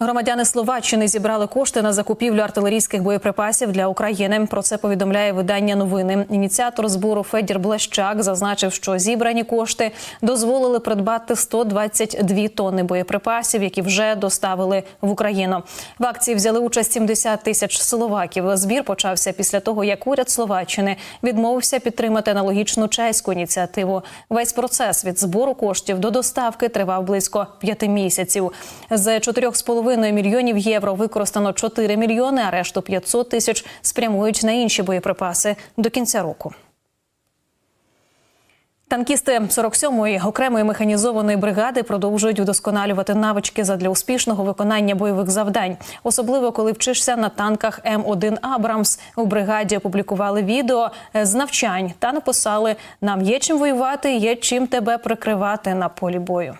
Громадяни Словаччини зібрали кошти на закупівлю артилерійських боєприпасів для України. Про це повідомляє видання новини. Ініціатор збору Федір Блащак зазначив, що зібрані кошти дозволили придбати 122 тонни боєприпасів, які вже доставили в Україну. В акції взяли участь 70 тисяч словаків. Збір почався після того, як уряд Словаччини відмовився підтримати аналогічну чеську ініціативу. Весь процес від збору коштів до доставки тривав близько п'яти місяців. З 4,5 мільйонів євро використано 4 мільйони, а решту 500 тисяч спрямують на інші боєприпаси до кінця року. Танкісти 47-ї окремої механізованої бригади продовжують вдосконалювати навички задля успішного виконання бойових завдань, особливо коли вчишся на танках М1 Абрамс. У бригаді опублікували відео з навчань та написали: нам є чим воювати, є чим тебе прикривати на полі бою.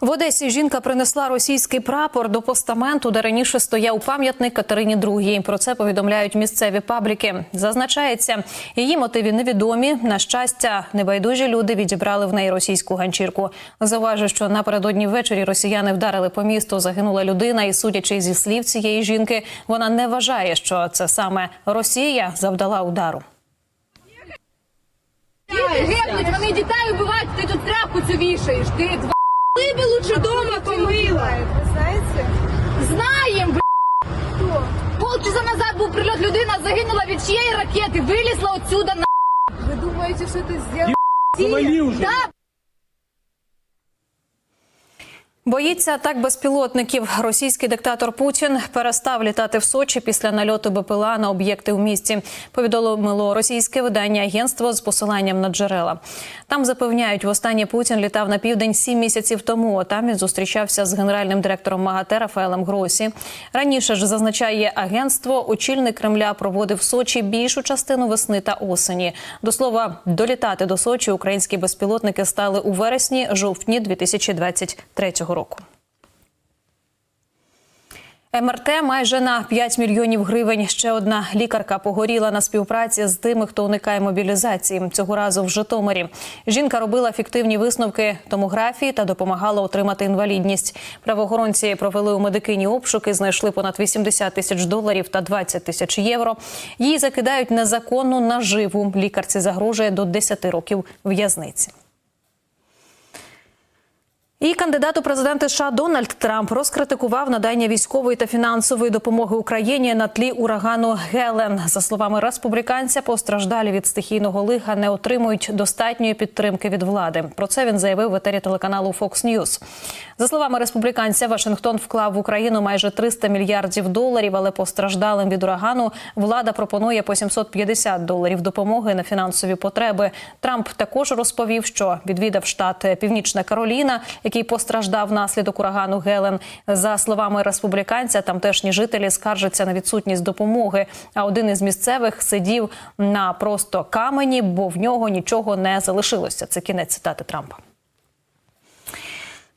В Одесі жінка принесла російський прапор до постаменту, де раніше стояв пам'ятник Катерині II. Про це повідомляють місцеві пабліки. Зазначається, її мотиви невідомі. На щастя, небайдужі люди відібрали в неї російську ганчірку. Заважу, що напередодні ввечері росіяни вдарили по місту. Загинула людина, і судячи зі слів цієї жінки, вона не вважає, що це саме Росія завдала удару. Гибнуть, вони дітей вбивають, ти тут тряпку цю вішаєш, ти лучше би лучше дома помила. Знаете? Знаєм, б***. Полчаса назад был прилет, людина загинула від чьей ракети, вылезла отсюда на Вы думаете, что это сделал? Завали уже. да, Боїться атак безпілотників. Російський диктатор Путін перестав літати в Сочі після нальоту БПЛА на об'єкти в місті. Повідомило російське видання агентство з посиланням на джерела. Там запевняють, востаннє Путін літав на південь сім місяців тому. Там він зустрічався з генеральним директором МАГАТЕ Рафаелем Гросі. Раніше ж зазначає агентство, очільник Кремля проводив в Сочі більшу частину весни та осені. До слова, долітати до Сочі українські безпілотники стали у вересні-жовтні 2023 року. МРТ майже на 5 мільйонів гривень. Ще одна лікарка погоріла на співпраці з тими, хто уникає мобілізації. Цього разу в Житомирі. Жінка робила фіктивні висновки томографії та допомагала отримати інвалідність. Правоохоронці провели у медикині обшуки, знайшли понад 80 тисяч доларів та 20 тисяч євро. Її закидають незаконну наживу. Лікарці загрожує до 10 років в'язниці. І кандидат у президенти США Дональд Трамп розкритикував надання військової та фінансової допомоги Україні на тлі урагану Гелен. За словами республіканця, постраждалі від стихійного лиха не отримують достатньої підтримки від влади. Про це він заявив в етері телеканалу Fox News. За словами республіканця, Вашингтон вклав в Україну майже 300 мільярдів доларів, але постраждалим від урагану влада пропонує по 750 доларів допомоги на фінансові потреби. Трамп також розповів, що відвідав штат Північна Кароліна, який постраждав внаслідок урагану Гелен. За словами республіканця, тамтешні жителі скаржаться на відсутність допомоги. А один із місцевих сидів на просто камені, бо в нього нічого не залишилося. Це кінець цитати Трампа.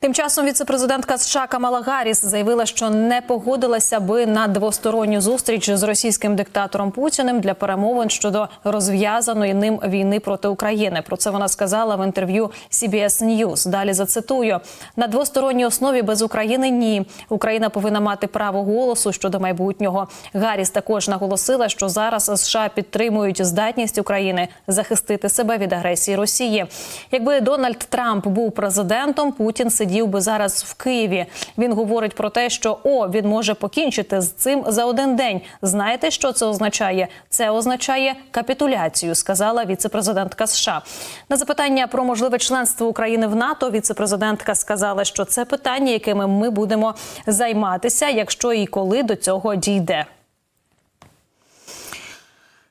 Тим часом віцепрезидентка США Камала Гарріс заявила, що не погодилася би на двосторонню зустріч з російським диктатором Путіним для перемовин щодо розв'язаної ним війни проти України. Про це вона сказала в інтерв'ю CBS News. Далі зацитую на двосторонній основі без України. Ні, Україна повинна мати право голосу щодо майбутнього. Гарріс також наголосила, що зараз США підтримують здатність України захистити себе від агресії Росії. Якби Дональд Трамп був президентом, Путін сидів сидів би зараз в Києві. Він говорить про те, що о, він може покінчити з цим за один день. Знаєте, що це означає? Це означає капітуляцію, сказала віцепрезидентка США. На запитання про можливе членство України в НАТО віцепрезидентка сказала, що це питання, якими ми будемо займатися, якщо і коли до цього дійде.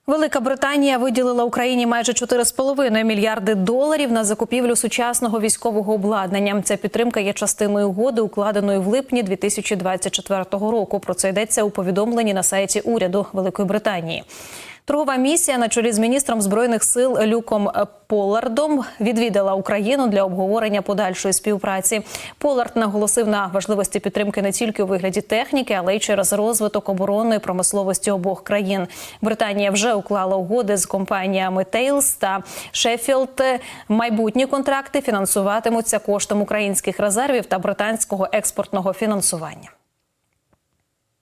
Велика Британія виділила Україні майже 4,5 мільярди доларів на закупівлю сучасного військового обладнання. Ця підтримка є частиною угоди, укладеної в липні 2024 року. Про це йдеться у повідомленні на сайті уряду Великої Британії. Торгова місія на чолі з міністром збройних сил Люком Полардом відвідала Україну для обговорення подальшої співпраці. Полард наголосив на важливості підтримки не тільки у вигляді техніки, але й через розвиток оборонної промисловості обох країн. Британія вже уклала угоди з компаніями Тейлс та Шеффілд. Майбутні контракти фінансуватимуться коштом українських резервів та британського експортного фінансування.